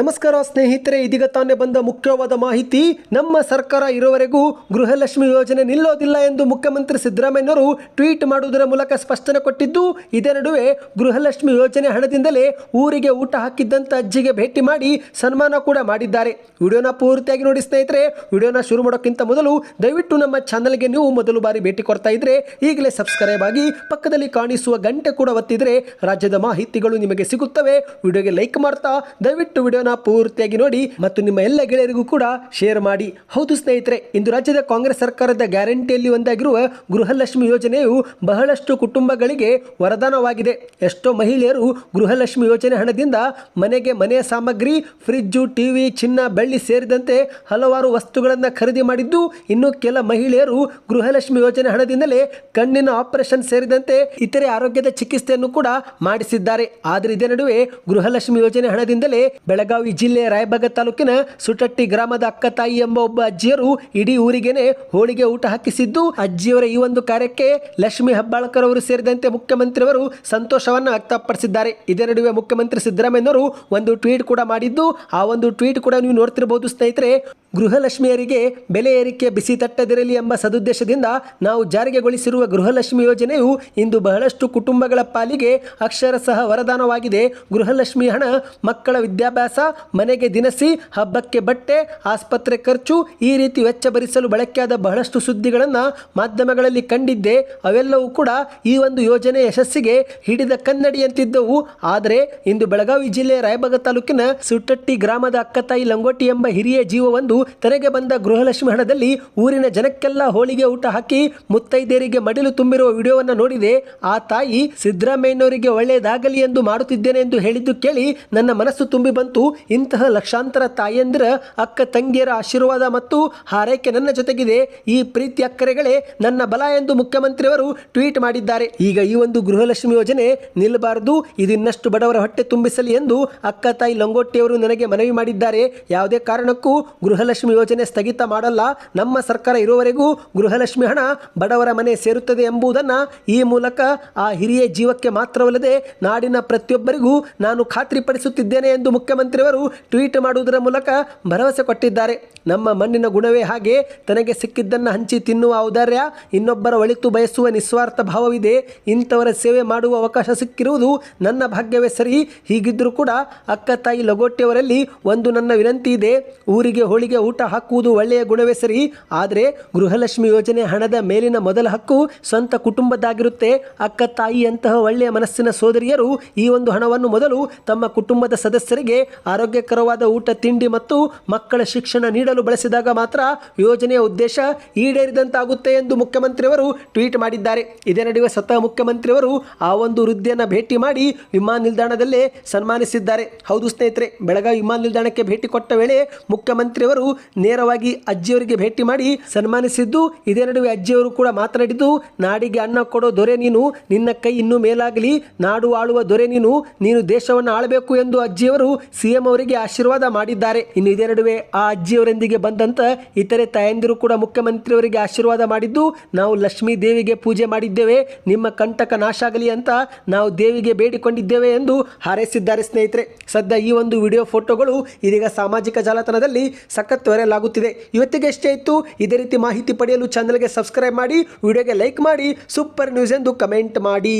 ನಮಸ್ಕಾರ ಸ್ನೇಹಿತರೆ, ಇದೀಗ ತಾನೇ ಬಂದ ಮುಖ್ಯವಾದ ಮಾಹಿತಿ, ನಮ್ಮ ಸರ್ಕಾರ ಇರುವವರೆಗೂ ಗೃಹಲಕ್ಷ್ಮಿ ಯೋಜನೆ ನಿಲ್ಲೋದಿಲ್ಲ ಎಂದು ಮುಖ್ಯಮಂತ್ರಿ ಸಿದ್ದರಾಮಯ್ಯನವರು ಟ್ವೀಟ್ ಮಾಡುವುದರ ಮೂಲಕ ಸ್ಪಷ್ಟನೆ ಕೊಟ್ಟಿದ್ದು, ಇದೇ ನಡುವೆ ಗೃಹಲಕ್ಷ್ಮಿ ಯೋಜನೆ ಹಣದಿಂದಲೇ ಊರಿಗೆ ಊಟ ಹಾಕಿದ್ದಂತ ಅಜ್ಜಿಗೆ ಭೇಟಿ ಮಾಡಿ ಸನ್ಮಾನ ಕೂಡ ಮಾಡಿದ್ದಾರೆ. ವಿಡಿಯೋನ ಪೂರ್ತಿಯಾಗಿ ನೋಡಿ ಸ್ನೇಹಿತರೆ, ವಿಡಿಯೋನ ಶುರು ಮಾಡೋಕ್ಕಿಂತ ಮೊದಲು ದಯವಿಟ್ಟು ನಮ್ಮ ಚಾನಲ್ಗೆ ನೀವು ಮೊದಲು ಬಾರಿ ಭೇಟಿ ಕೊಡ್ತಾ ಇದ್ರೆ, ಈಗಲೇ ಸಬ್ಸ್ಕ್ರೈಬ್ ಆಗಿ ಪಕ್ಕದಲ್ಲಿ ಕಾಣಿಸುವ ಗಂಟೆ ಕೂಡ ಒತ್ತಿದ್ರೆ ರಾಜ್ಯದ ಮಾಹಿತಿಗಳು ನಿಮಗೆ ಸಿಗುತ್ತವೆ. ವಿಡಿಯೋಗೆ ಲೈಕ್ ಮಾಡ್ತಾ, ದಯವಿಟ್ಟು ವಿಡಿಯೋನ ಪೂರ್ತಿಯಾಗಿ ನೋಡಿ ಮತ್ತು ನಿಮ್ಮ ಎಲ್ಲ ಗೆಳೆಯರಿಗೂ ಕೂಡ ಶೇರ್ ಮಾಡಿ. ಹೌದು ಸ್ನೇಹಿತರೆ, ಇಂದು ರಾಜ್ಯದ ಕಾಂಗ್ರೆಸ್ ಸರ್ಕಾರದ ಗ್ಯಾರಂಟಿಯಲ್ಲಿ ಒಂದಾಗಿರುವ ಗೃಹಲಕ್ಷ್ಮಿ ಯೋಜನೆಯು ಬಹಳಷ್ಟು ಕುಟುಂಬಗಳಿಗೆ ವರದಾನವಾಗಿದೆ. ಎಷ್ಟೋ ಮಹಿಳೆಯರು ಗೃಹಲಕ್ಷ್ಮಿ ಯೋಜನೆ ಹಣದಿಂದ ಮನೆಗೆ ಮನೆಯ ಸಾಮಗ್ರಿ ಫ್ರಿಜ್ಜು ಟಿವಿ, ಚಿನ್ನ, ಬೆಳ್ಳಿ ಸೇರಿದಂತೆ ಹಲವಾರು ವಸ್ತುಗಳನ್ನು ಖರೀದಿ ಮಾಡಿದ್ದು, ಇನ್ನು ಕೆಲ ಮಹಿಳೆಯರು ಗೃಹಲಕ್ಷ್ಮಿ ಯೋಜನೆ ಹಣದಿಂದಲೇ ಕಣ್ಣಿನ ಆಪರೇಷನ್ ಸೇರಿದಂತೆ ಇತರೆ ಆರೋಗ್ಯದ ಚಿಕಿತ್ಸೆಯನ್ನು ಕೂಡ ಮಾಡಿಸಿದ್ದಾರೆ. ಆದರೆ ಇದೇ ನಡುವೆ ಗೃಹಲಕ್ಷ್ಮಿ ಯೋಜನೆ ಹಣದಿಂದಲೇ ಬೆಳಗಾವಿ ಜಿಲ್ಲೆಯ ರಾಯಬಾಗ ತಾಲೂಕಿನ ಸುಟಟ್ಟಿ ಗ್ರಾಮದ ಅಕ್ಕ ತಾಯಿ ಎಂಬ ಒಬ್ಬ ಅಜ್ಜಿಯರು ಇಡೀ ಊರಿಗೆನೆ ಹೋಳಿಗೆ ಊಟ ಹಾಕಿಸಿದ್ದು. ಅಜ್ಜಿಯವರ ಈ ಒಂದು ಕಾರ್ಯಕ್ಕೆ ಲಕ್ಷ್ಮಿ ಹೆಬ್ಬಾಳ್ಕರ್ ಅವರು ಸೇರಿದಂತೆ ಮುಖ್ಯಮಂತ್ರಿಯವರು ಸಂತೋಷವನ್ನ ವ್ಯಕ್ತಪಡಿಸಿದ್ದಾರೆ. ಇದೇ ನಡುವೆ ಮುಖ್ಯಮಂತ್ರಿ ಸಿದ್ದರಾಮಯ್ಯನವರು ಒಂದು ಟ್ವೀಟ್ ಕೂಡ ಮಾಡಿದ್ದು. ಆ ಒಂದು ಟ್ವೀಟ್ ಕೂಡ ನೀವು ನೋಡ್ತಿರಬಹುದು ಸ್ನೇಹಿತರೆ. ಗೃಹಲಕ್ಷ್ಮಿಯರಿಗೆ ಬೆಲೆ ಏರಿಕೆ ಬಿಸಿ ತಟ್ಟದಿರಲಿ ಎಂಬ ಸದುದ್ದೇಶದಿಂದ ನಾವು ಜಾರಿಗೆಗೊಳಿಸಿರುವ ಗೃಹಲಕ್ಷ್ಮಿ ಯೋಜನೆಯು ಇಂದು ಬಹಳಷ್ಟು ಕುಟುಂಬಗಳ ಪಾಲಿಗೆ ಅಕ್ಷರಶಃ ವರದಾನವಾಗಿದೆ. ಗೃಹಲಕ್ಷ್ಮಿ ಹಣ ಮಕ್ಕಳ ವಿದ್ಯಾಭ್ಯಾಸ ಮನೆಗೆ ದಿನಸಿ, ಹಬ್ಬಕ್ಕೆ ಬಟ್ಟೆ, ಆಸ್ಪತ್ರೆ ಖರ್ಚು ಈ ರೀತಿ ವೆಚ್ಚ ಭರಿಸಲು ಬಳಕೆಯಾದ ಬಹಳಷ್ಟು ಸುದ್ದಿಗಳನ್ನು ಮಾಧ್ಯಮಗಳಲ್ಲಿ ಕಂಡಿದ್ದೆ. ಅವೆಲ್ಲವೂ ಕೂಡ ಈ ಒಂದು ಯೋಜನೆ ಯಶಸ್ಸಿಗೆ ಹಿಡಿದ ಕನ್ನಡಿಯಂತಿದ್ದವು. ಆದರೆ ಇಂದು ಬೆಳಗಾವಿ ಜಿಲ್ಲೆಯ ರಾಯಬಾಗ ತಾಲೂಕಿನ ಸುಟ್ಟಟ್ಟಿ ಗ್ರಾಮದ ಅಕ್ಕತಾಯಿ ಲಂಗೋಟಿ ಎಂಬ ಹಿರಿಯ ಜೀವವೊಂದು ತೆರೆಗೆ ಬಂದ ಗೃಹಲಕ್ಷ್ಮಿ ಹಣದಲ್ಲಿ ಊರಿನ ಜನಕ್ಕೆಲ್ಲ ಹೋಳಿಗೆ ಊಟ ಹಾಕಿ ಮುತ್ತೈದೆಯರಿಗೆ ಮಡಿಲು ತುಂಬಿರುವ ವಿಡಿಯೋವನ್ನು ನೋಡಿದೆ. ಆ ತಾಯಿ ಸಿದ್ದರಾಮಯ್ಯನವರಿಗೆ ಒಳ್ಳೆಯದಾಗಲಿ ಎಂದು ಮಾಡುತ್ತಿದ್ದೇನೆ ಎಂದು ಹೇಳಿದ್ದು ಕೇಳಿ ನನ್ನ ಮನಸ್ಸು ತುಂಬಿ ಬಂತು. ಇಂತಹ ಲಕ್ಷಾಂತರ ತಾಯಂದಿರ ಅಕ್ಕ ತಂಗಿಯರ ಆಶೀರ್ವಾದ ಮತ್ತು ಹಾರೈಕೆ ನನ್ನ ಜೊತೆಗಿದೆ. ಈ ಪ್ರೀತಿ ಅಕ್ಕರೆಗಳೇ ನನ್ನ ಬಲ ಎಂದು ಮುಖ್ಯಮಂತ್ರಿಯವರು ಟ್ವೀಟ್ ಮಾಡಿದ್ದಾರೆ. ಈಗ ಈ ಒಂದು ಗೃಹಲಕ್ಷ್ಮಿ ಯೋಜನೆ ನಿಲ್ಲಬಾರದು. ಇದಿನ್ನಷ್ಟು ಬಡವರ ಹೊಟ್ಟೆ ತುಂಬಿಸಲಿ ಎಂದು ಅಕ್ಕ ತಾಯಿ ಲಂಗೋಟಿಯವರು ನನಗೆ ಮನವಿ ಮಾಡಿದ್ದಾರೆ. ಯಾವುದೇ ಕಾರಣಕ್ಕೂ ಗೃಹಲಕ್ಷ್ಮಿ ಯೋಜನೆ ಸ್ಥಗಿತ ಮಾಡಲ್ಲ. ನಮ್ಮ ಸರ್ಕಾರ ಇರುವವರೆಗೂ ಗೃಹಲಕ್ಷ್ಮಿ ಹಣ ಬಡವರ ಮನೆ ಸೇರುತ್ತದೆ ಎಂಬುದನ್ನು ಈ ಮೂಲಕ ಆ ಹಿರಿಯ ಜೀವಕ್ಕೆ ಮಾತ್ರವಲ್ಲದೆ ನಾಡಿನ ಪ್ರತಿಯೊಬ್ಬರಿಗೂ ನಾನು ಖಾತ್ರಿಪಡಿಸುತ್ತಿದ್ದೇನೆ ಎಂದು ಮುಖ್ಯಮಂತ್ರಿಯವರು ಟ್ವೀಟ್ ಮಾಡುವುದರ ಮೂಲಕ ಭರವಸೆ ಕೊಟ್ಟಿದ್ದಾರೆ. ನಮ್ಮ ಮಣ್ಣಿನ ಗುಣವೇ ಹಾಗೆ ತನಗೆ ಸಿಕ್ಕಿದ್ದನ್ನು ಹಂಚಿ ತಿನ್ನುವ ಔದಾರ್ಯ ಇನ್ನೊಬ್ಬರ ಒಳಿತು ಬಯಸುವ ನಿಸ್ವಾರ್ಥ ಭಾವವಿದೆ. ಇಂಥವರ ಸೇವೆ ಮಾಡುವ ಅವಕಾಶ ಸಿಕ್ಕಿರುವುದು ನನ್ನ ಭಾಗ್ಯವೇ ಸರಿ. ಹೀಗಿದ್ದರೂ ಕೂಡ ಅಕ್ಕ ತಾಯಿ ಲಗೋಟಿಯವರಲ್ಲಿ ಒಂದು ನನ್ನ ವಿನಂತಿ ಇದೆ. ಊರಿಗೆ ಹೋಳಿಗೆ ಊಟ ಹಾಕುವುದು ಒಳ್ಳೆಯ ಗುಣವೇ ಸರಿ. ಆದರೆ ಗೃಹಲಕ್ಷ್ಮಿ ಯೋಜನೆ ಹಣದ ಮೇಲಿನ ಮೊದಲ ಹಕ್ಕು ಸ್ವಂತ ಕುಟುಂಬದ್ದಾಗಿರುತ್ತೆ. ಅಕ್ಕ ತಾಯಿಯಂತಹ ಒಳ್ಳೆಯ ಮನಸ್ಸಿನ ಸೋದರಿಯರು ಈ ಒಂದು ಹಣವನ್ನು ಮೊದಲು ತಮ್ಮ ಕುಟುಂಬದ ಸದಸ್ಯರಿಗೆ ಆರೋಗ್ಯಕರವಾದ ಊಟ, ತಿಂಡಿ ಮತ್ತು ಮಕ್ಕಳ ಶಿಕ್ಷಣ ನೀಡಲು ಬಳಸಿದಾಗ ಮಾತ್ರ ಯೋಜನೆಯ ಉದ್ದೇಶ ಈಡೇರಿದಂತಾಗುತ್ತೆ ಎಂದು ಮುಖ್ಯಮಂತ್ರಿಯವರು ಟ್ವೀಟ್ ಮಾಡಿದ್ದಾರೆ. ಇದೇ ನಡುವೆ ಸ್ವತಃ ಮುಖ್ಯಮಂತ್ರಿಯವರು ಆ ಒಂದು ವೃದ್ಧಿಯನ್ನು ಭೇಟಿ ಮಾಡಿ ವಿಮಾನ ನಿಲ್ದಾಣದಲ್ಲೇ ಸನ್ಮಾನಿಸಿದ್ದಾರೆ. ಹೌದು ಸ್ನೇಹಿತರೆ, ಬೆಳಗಾವಿ ವಿಮಾನ ನಿಲ್ದಾಣಕ್ಕೆ ಭೇಟಿ ಕೊಟ್ಟ ವೇಳೆ ಮುಖ್ಯಮಂತ್ರಿಯವರು ನೇರವಾಗಿ ಅಜ್ಜಿಯವರಿಗೆ ಭೇಟಿ ಮಾಡಿ ಸನ್ಮಾನಿಸಿದ್ದು, ಇದೇ ನಡುವೆ ಅಜ್ಜಿಯವರು ಕೂಡ ಮಾತನಾಡಿದ್ದು, ನಾಡಿಗೆ ಅನ್ನ ಕೊಡೋ ದೊರೆ ನೀನು, ನಿನ್ನ ಕೈ ಇನ್ನೂ ಮೇಲಾಗಲಿ, ನಾಡು ಆಳುವ ದೊರೆ ನೀನು ನೀನು ದೇಶವನ್ನು ಆಳಬೇಕು ಎಂದು ಅಜ್ಜಿಯವರು ಸಿಎಂ ಅವರಿಗೆ ಆಶೀರ್ವಾದ ಮಾಡಿದ್ದಾರೆ. ಇನ್ನು ಇದೇ ನಡುವೆ ಆ ಅಜ್ಜಿಯವರೊಂದಿಗೆ ಬಂದಂತ ಇತರೆ ತಾಯಂದಿರು ಕೂಡ ಮುಖ್ಯಮಂತ್ರಿಯವರಿಗೆ ಆಶೀರ್ವಾದ ಮಾಡಿದ್ದು, ನಾವು ಲಕ್ಷ್ಮೀ ದೇವಿಗೆ ಪೂಜೆ ಮಾಡಿದ್ದೇವೆ, ನಿಮ್ಮ ಕಂಟಕ ನಾಶ ಆಗಲಿ ಅಂತ ನಾವು ದೇವಿಗೆ ಬೇಡಿಕೊಂಡಿದ್ದೇವೆ ಎಂದು ಹಾರೈಸಿದ್ದಾರೆ ಸ್ನೇಹಿತರೆ. ಸದ್ಯ ಈ ಒಂದು ವಿಡಿಯೋ ಫೋಟೋಗಳು ಇದೀಗ ಸಾಮಾಜಿಕ ಜಾಲತಾಣದಲ್ಲಿ ಸಖತ್ ವೈರಲ್ ಆಗುತ್ತಿದೆ. ಇವತ್ತಿಗೆ ಎಷ್ಟೇ ಇತ್ತು. ಇದೇ ರೀತಿ ಮಾಹಿತಿ ಪಡೆಯಲು ಚಾನಲ್ಗೆ ಸಬ್ಸ್ಕ್ರೈಬ್ ಮಾಡಿ, ವಿಡಿಯೋಗೆ ಲೈಕ್ ಮಾಡಿ ಸೂಪರ್ ನ್ಯೂಸ್ ಎಂದು ಕಮೆಂಟ್ ಮಾಡಿ.